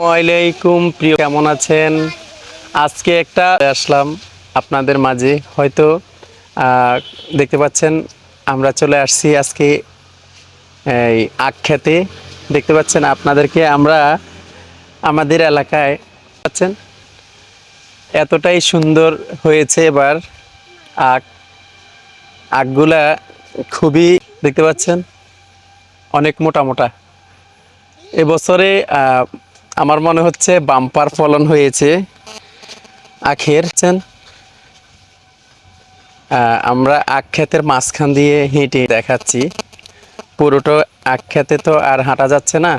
ওয়ালাইকুম প্রিয় কেমন আছেন? আজকে একটা আসলাম আপনাদের মাঝে। হয়তো দেখতে পাচ্ছেন, আমরা চলে আসছি আজকে, এই, আখ খেতে। দেখতে পাচ্ছেন, আপনাদেরকে আমরা আমাদের এলাকায় পাচ্ছেন এতটাই সুন্দর হয়েছে এবার আখ। আখগুলা খুবই, দেখতে পাচ্ছেন, অনেক মোটা মোটা। এবছরে আমার মনে হচ্ছে বাম্পার ফলন হয়েছে। আখের, চেন। আমরা আখ ক্ষেতের মাঝখান দিয়ে হেঁটে দেখাচ্ছি। পুরোটা আখ খেতে তো আর হাঁটা যাচ্ছে না।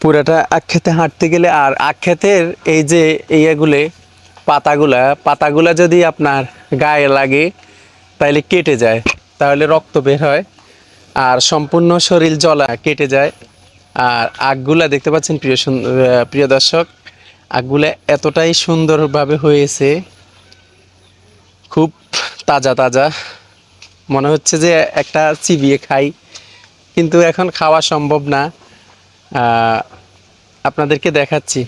পুরোটা আখ খেতে হাঁটতে গেলে আর আখ ক্ষেতের এই যে ইয়েগুলো, পাতাগুলা পাতাগুলা যদি আপনার গায়ে লাগে তাহলে কেটে যায়। তাহলে রক্ত বের হয়। আর সম্পূর্ণ শরীর জলা কেটে যায়। আর আগগুলা দেখতে পাচ্ছেন প্রিয় প্রিয় দর্শক আগগুলা এতটাই সুন্দরভাবে হয়েছে, খুব তাজা তাজা। মনে হচ্ছে যে একটা চিবিয়ে খাই, কিন্তু এখন খাওয়া সম্ভব না। আপনাদেরকে দেখাচ্ছি।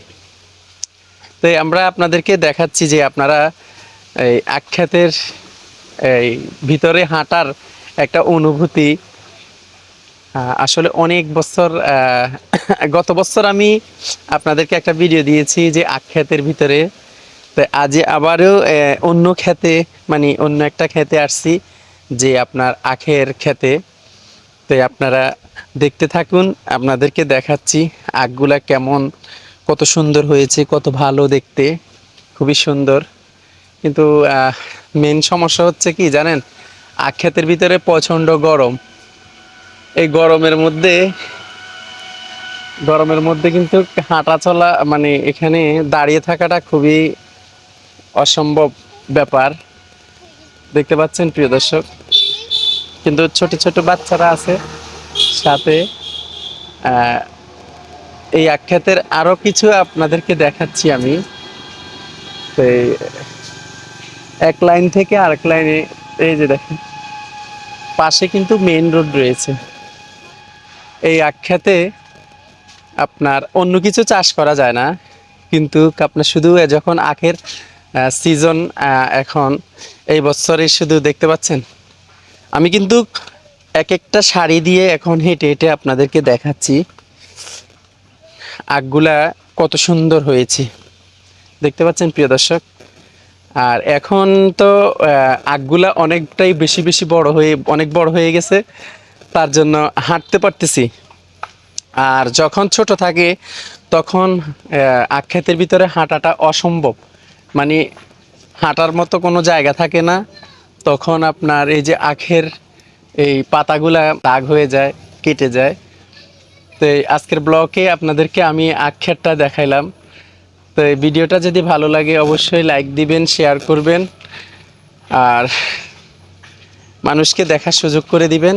তো আমরা আপনাদেরকে দেখাচ্ছি যে আপনারা এই আখ্যাতের এই ভিতরে হাঁটার একটা অনুভূতি আসলে অনেক বছর গত বছর আমি আপনাদেরকে একটা ভিডিও দিয়েছি যে আখ আখ্যাতের ভিতরে। তো আজ আবারও অন্য খেতে মানে অন্য একটা খেতে আসছি যে আপনার আখের খেতে তো আপনারা দেখতে থাকুন, আপনাদেরকে দেখাচ্ছি আখগুলা কেমন, কত সুন্দর হয়েছে, কত ভালো দেখতে, খুবই সুন্দর। কিন্তু মেন সমস্যা হচ্ছে কি জানেন? আখ ক্ষেতের ভিতরে প্রচণ্ড গরম। এই গরমের মধ্যে গরমের মধ্যে কিন্তু হাঁটা চলা মানে এখানে দাঁড়িয়ে থাকাটা খুবই অসম্ভব ব্যাপার। দেখতে পাচ্ছেন, প্রিয় দর্শক, কিন্তু ছোট ছোট বাচ্চারা আছে সাথে এই আখ্যাতের আরও কিছু আপনাদেরকে দেখাচ্ছি আমি। তো এক লাইন থেকে আরেক লাইনে, এই যে দেখেন, পাশে কিন্তু মেইন রোড রয়েছে। এই আখ্যাতে আপনার অন্য কিছু চাষ করা যায় না। কিন্তু আপনার শুধু যখন আখের সিজন এখন এই বছরে শুধু দেখতে পাচ্ছেন? আমি কিন্তু এক একটা শাড়ি দিয়ে এখন হেঁটে হেঁটে আপনাদেরকে দেখাচ্ছি। আখগুলা কত সুন্দর হয়েছে। দেখতে পাচ্ছেন, প্রিয় দর্শক? আর এখন তো আখগুলা অনেকটাই বেশি বেশি বড় হয়ে, অনেক বড় হয়ে গেছে। তার জন্য হাঁটতে পারতেছি। আর যখন ছোট থাকে তখন আহ, আখ ক্ষেতের ভিতরে হাঁটাটা অসম্ভব। মানে হাঁটার মতো কোনো জায়গা থাকে না। তখন আপনার এই যে আখের এই পাতাগুলা দাগ হয়ে যায় কেটে যায়। তো আজকের ব্লকে আপনাদেরকে আমি আখেরটা দেখাইলাম। তো এই ভিডিওটা যদি ভালো লাগে অবশ্যই লাইক দিবেন শেয়ার করবেন। আর মানুষকে দেখার সুযোগ করে দিবেন।